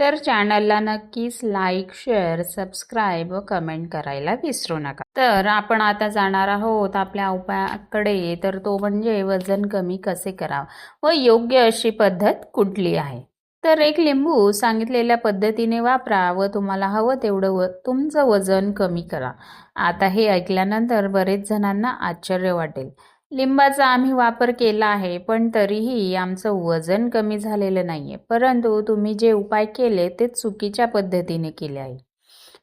तर चॅनलला नक्कीच लाईक शेअर सबस्क्राईब व कमेंट करायला विसरू नका. तर आपण आता जाणार आहोत आपल्या उपायाकडे. तर तो म्हणजे वजन कमी कसे करावं? व योग्य अशी पद्धत कुठली आहे? तर एक लिंबू सांगितलेल्या पद्धतीने वापरा व तुम्हाला हवं तेवढं व तुमचं वजन कमी करा. आता हे ऐकल्यानंतर बरेच जणांना आश्चर्य वाटेल. लिंबाचा आम्ही वापर केला आहे पण तरीही आमचं वजन कमी झालेलं नाही आहे परंतु तुम्ही जे उपाय केले ते चुकीच्या पद्धतीने केले आहे.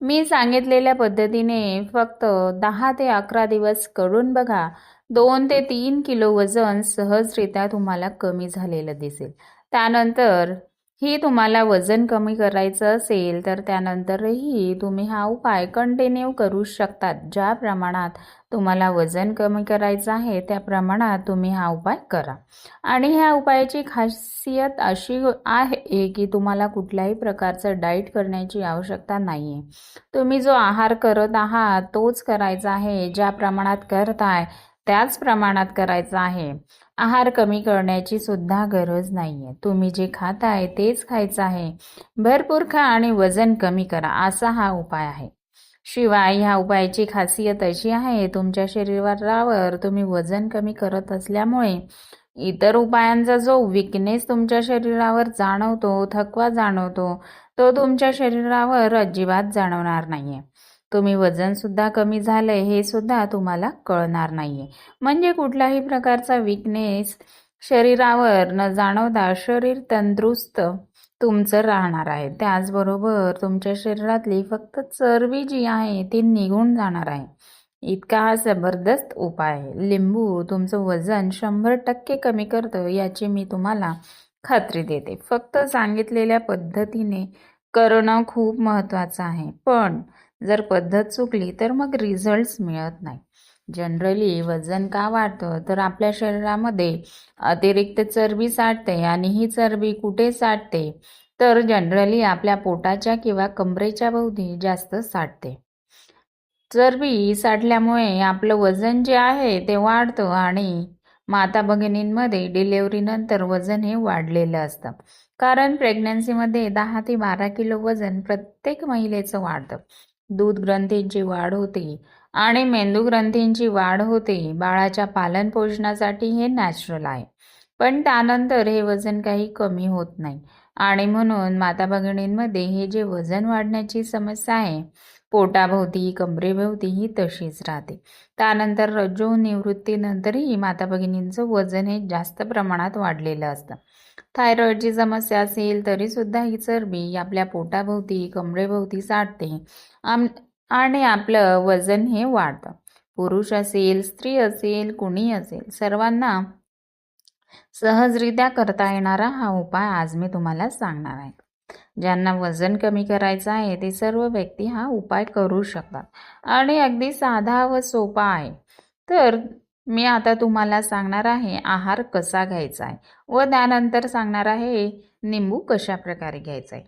मी सांगितलेल्या पद्धतीने फक्त दहा ते अकरा दिवस करून बघा. दोन ते तीन किलो वजन सहजरित्या तुम्हाला कमी झालेलं दिसेल. त्यानंतर ही तुम्हाला वजन कमी करायचं असेल तर त्यानंतरही तुम्ही हा उपाय कंटिन्यू करू शकतात. ज्या प्रमाणात तुम्हाला वजन कमी करायचं आहे त्या प्रमाणात तुम्ही हा उपाय करा. आणि ह्या उपायाची खासियत अशी आहे की तुम्हाला कुठल्याही प्रकारचं डाईट करण्याची आवश्यकता नाही आहे तुम्ही जो आहार करत आहात तोच करायचा आहे ज्या प्रमाणात करताय त्याच प्रमाणात करायचं आहे. आहार कमी करण्याची सुद्धा गरज नाही आहे तुम्ही जे खात आहे तेच खायचं आहे. भरपूर खा आणि वजन कमी करा असा हा उपाय आहे. शिवाय ह्या उपायाची खासियत अशी आहे तुमच्या शरीरावर तुम्ही वजन कमी करत असल्यामुळे इतर उपायांचा जो विकनेस तुमच्या शरीरावर जाणवतो थकवा जाणवतो तो तुमच्या शरीरावर अजिबात जाणवणार नाहीये. तुम्ही वजनसुद्धा कमी झालं आहे हे सुद्धा तुम्हाला कळणार नाही आहे म्हणजे कुठलाही प्रकारचा विकनेस शरीरावर न जाणवता शरीर तंदुरुस्त तुमचं राहणार आहे. त्याचबरोबर तुमच्या शरीरातली फक्त चरबी जी आहे ती निघून जाणार आहे. इतका हा जबरदस्त उपाय आहे. लिंबू तुमचं वजन शंभर टक्के कमी करतं याची मी तुम्हाला खात्री देते. फक्त सांगितलेल्या पद्धतीने करणं खूप महत्त्वाचं आहे. पण जर पद्धत चुकली तर मग रिझल्ट्स मिळत नाही. जनरली वजन का वाढतं? तर आपल्या शरीरामध्ये अतिरिक्त चरबी साठते आणि ही चरबी कुठे साठते? तर जनरली आपल्या पोटाच्या किंवा कमरेच्या भोवती जास्त साठते. चरबी साठल्यामुळे आपलं वजन जे आहे ते वाढतं आणि माता भगिनींमध्ये डिलेवरीनंतर वजन हे वाढलेलं असतं. कारण प्रेग्नन्सीमध्ये दहा ते बारा किलो वजन प्रत्येक महिलेचं वाढतं. दूध ग्रंथींची वाढ होते आणि मेंदू ग्रंथींची वाढ होते बाळाच्या पालन पोषणासाठी हे नॅचरल आहे. पण त्यानंतर हे वजन काही कमी होत नाही आणि म्हणून माता भगिनींमध्ये हे जे वजन वाढण्याची समस्या आहे पोटाभोवती कमरेभोवती ही तशीच राहते. त्यानंतर रज्जू निवृत्तीनंतरही माता भगिनींचं वजन हे जास्त प्रमाणात वाढलेलं असतं. थायरॉईडची समस्या असेल तरीसुद्धा ही चरबी आपल्या पोटाभोवती कमरेभोवती साठते. आणि आपलं वजन हे वाढतं. पुरुष असेल स्त्री असेल कुणी असेल सर्वांना सहजरित्या करता येणारा हा उपाय आज मी तुम्हाला सांगणार आहे. ज्यांना वजन कमी करायचं आहे ते सर्व व्यक्ती हा उपाय करू शकतात. आणि अगदी साधा व सोपा आहे. तर मी आता तुम्हाला सांगणार आहे आहार कसा घ्यायचा आहे व त्यानंतर सांगणार आहे निंबू कशा प्रकारे घ्यायचा आहे.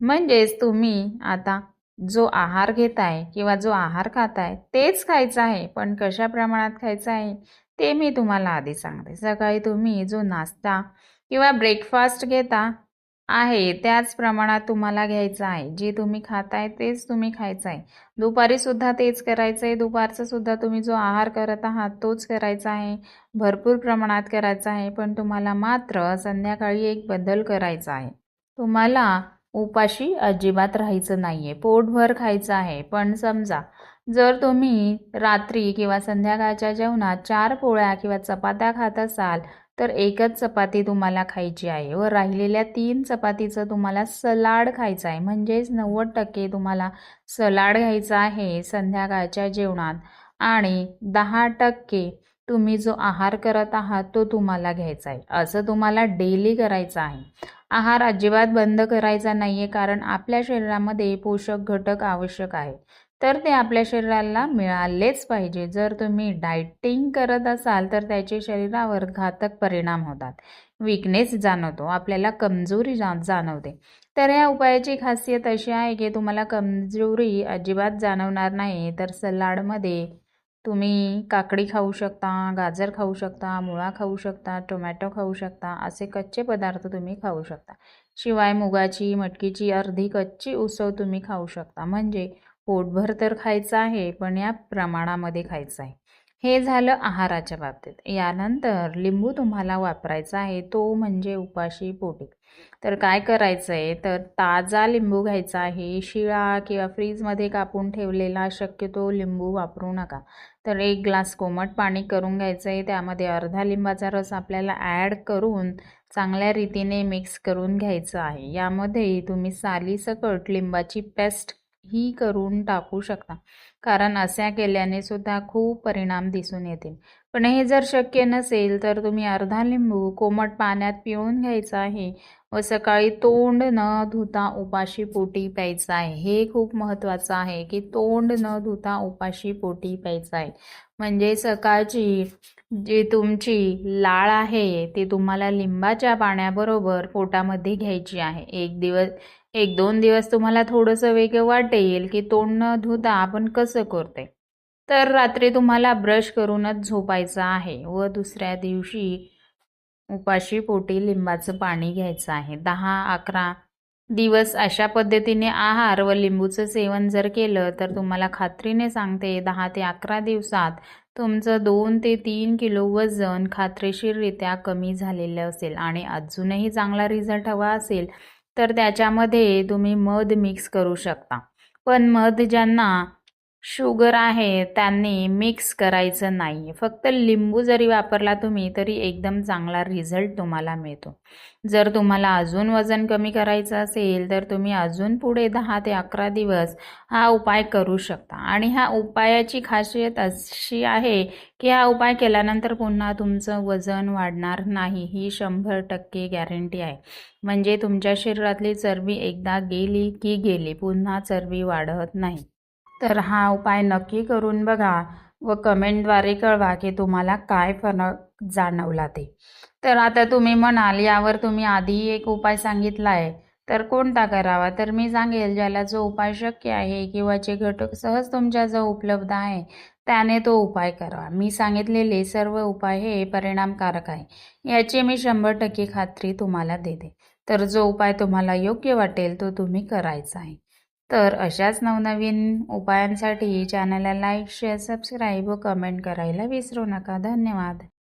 म्हणजेच तुम्ही आता जो आहार घेताय किंवा जो आहार खाताय तेच खायचं आहे पण कशा प्रमाणात खायचं आहे ते मी तुम्हाला आधी सांगते. सकाळी तुम्ही जो नाश्ता किंवा ब्रेकफास्ट घेता आहे. त्याच प्रमाणात तुम्हाला घ्यायचं आहे. जे तुम्ही खाताय तेच तुम्ही खायचं आहे. दुपारी सुद्धा तेच करायचं आहे. दुपारचंसुद्धा तुम्ही जो आहार करत आहात तोच करायचा आहे. भरपूर प्रमाणात करायचा आहे. पण तुम्हाला मात्र संध्याकाळी एक बदल करायचा आहे. तुम्हाला उपाशी अजिबात राहायचं नाही आहे पोटभर खायचं आहे. पण समजा जर तुम्ही रात्री किंवा संध्याकाळच्या जेवणात चार पोळ्या किंवा चपात्या खात असाल तर एकच चपाती तुम्हाला खायची आहे व राहिलेल्या तीन चपातीचं तुम्हाला सलाड खायचं आहे. म्हणजेच नव्वद टक्के तुम्हाला सलाड घ्यायचा आहे संध्याकाळच्या जेवणात आणि दहा टक्के तुम्ही जो आहार करत आहात तो तुम्हाला घ्यायचा आहे. असं तुम्हाला डेली करायचं आहे. आहार अजिबात बंद करायचा नाही आहे कारण आपल्या शरीरामध्ये पोषक घटक आवश्यक आहे तर ते आपल्या शरीराला मिळालेच पाहिजे. जर तुम्ही डायटिंग करत असाल तर त्याचे शरीरावर घातक परिणाम होतात. विकनेस जाणवतो. आपल्याला कमजोरी जा जाणवते. तर या उपायाची खासियत अशी आहे की तुम्हाला कमजोरी अजिबात जाणवणार नाही. तर सलाडमध्ये तुम्ही काकडी खाऊ शकता गाजर खाऊ शकता मुळा खाऊ शकता टोमॅटो खाऊ शकता असे कच्चे पदार्थ तुम्ही खाऊ शकता. शिवाय मुगाची मटकीची अर्धी कच्ची उसळ तुम्ही खाऊ शकता. म्हणजे पोटभर तर खायचं आहे पण या प्रमाणामध्ये खायचं आहे. हे झालं आहाराच्या बाबतीत. यानंतर लिंबू तुम्हाला वापरायचा आहे तो म्हणजे उपाशी पोटी. तर काय करायचं आहे तर ताजा लिंबू घ्यायचा आहे शिळा किंवा फ्रीजमध्ये कापून ठेवलेला शक्यतो लिंबू वापरू नका. तर एक ग्लास कोमट पाणी करून घ्यायचं आहे त्यामध्ये अर्धा लिंबाचा रस आपल्याला ॲड करून चांगल्या रीतीने मिक्स करून घ्यायचं आहे. यामध्ये तुम्ही सालीसकट लिंबाची पेस्ट ही करून टाकू शकता. कारण अशा केल्याने सुद्धा खूप परिणाम दिसून येतील. पण हे जर शक्य नसेल तर तुम्ही अर्धा लिंबू कोमट पाण्यात पिळून घ्यायचा आहे व सकाळी तोंड न धुता उपाशी पोटी प्यायचं आहे. हे खूप महत्त्वाचं आहे की तोंड न धुता उपाशी पोटी प्यायचं आहे. म्हणजे सकाळची जी तुमची लाळ आहे ती तुम्हाला लिंबाच्या पाण्याबरोबर पोटामध्ये घ्यायची आहे. एक दिवस एक दोन दिवस तुम्हाला थोडंसं वेगळं वाटेल की तोंड न धुता आपण कसं करते तर रात्री तुम्हाला ब्रश करूनच झोपायचं आहे व दुसऱ्या दिवशी उपाशी पोटी लिंबाचं पाणी घ्यायचं आहे. दहा अकरा दिवस अशा पद्धतीने आहार व लिंबूचं सेवन जर केलं तर तुम्हाला खात्रीने सांगते दहा ते अकरा दिवसात तुमचं दोन ते तीन किलो वजन खात्रीशीररित्या कमी झालेलं असेल आणि अजूनही चांगला रिझल्ट हवा असेल तर त्याच्यामध्ये तुम्ही मध मिक्स करू शकता. पण मध ज्यांना शुगर आहे त्यांनी मिक्स करायचं नाही. फक्त लिंबू जरी वापरला तुम्ही तरी एकदम चांगला रिझल्ट तुम्हाला मिळतो. जर तुम्हाला अजून वजन कमी करायचं असेल तर तुम्ही अजून पुढे दहा ते अकरा दिवस हा उपाय करू शकता. आणि ह्या उपायाची खासियत अशी आहे की हा उपाय केल्यानंतर पुन्हा तुमचं वजन वाढणार नाही ही शंभर टक्के गॅरंटी आहे. म्हणजे तुमच्या शरीरातली चरबी एकदा गेली की गेली पुन्हा चरबी वाढत नाही. तर हा उपाय नक्की करून बघा व कमेंटद्वारे कळवा की तुम्हाला काय फरक जाणवला ते. तर आता तुम्ही म्हणाल यावर तुम्ही आधी एक उपाय सांगितला आहे तर कोणता करावा? तर मी सांगेल ज्याला जो उपाय शक्य आहे किंवा जे घटक सहज तुमच्याजवळ उपलब्ध आहे त्याने तो उपाय करावा. मी सांगितलेले सर्व उपाय हे परिणामकारक आहे. याची मी शंभर टक्के खात्री तुम्हाला देते. तर जो उपाय तुम्हाला योग्य वाटेल तो तुम्ही करायचा आहे. तर अशाच नवनवीन उपायांसाठी चॅनलला लाईक शेअर सबस्क्राईब व कमेंट करायला विसरू नका. धन्यवाद.